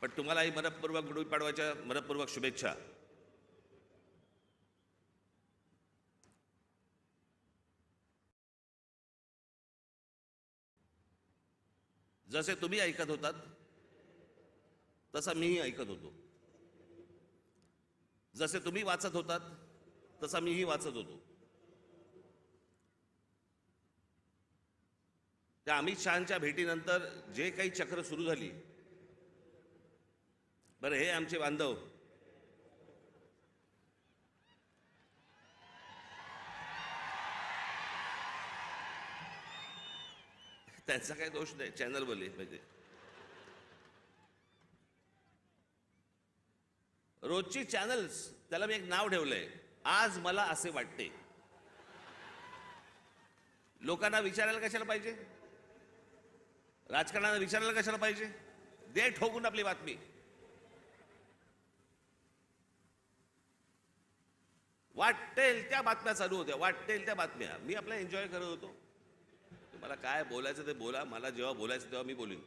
पण तुम्हालाही मनपूर्वक गुढीपाडवाच्या मनपूर्वक शुभेच्छा. जसे तुम्ही ऐकत होतात तसा मीही ऐकत होतो. जसे तुम्ही वाचत होतात तसा मीही वाचत होतो. त्या अमित शहाच्या भेटीनंतर जे काही चक्र सुरू झाली बरं हे आमचे बांधव. त्यांचा काही दोष नाही चॅनल बोलले म्हणजे रोजची चॅनल्स त्याला मी एक नाव ठेवलंय. आज मला असे वाटते. लोकांना विचारायला कशाला पाहिजे? राजकारणाला विचारायला कशाला पाहिजे? दे ठोकून आपली बातमी. वाटेल त्या बातम्या चालू होत्या वाटेल त्या बातम्या. मी आपला एन्जॉय करत होतो. तुम्हाला काय बोलायचं ते बोला मला जेव्हा बोलायचं तेव्हा मी बोलीन.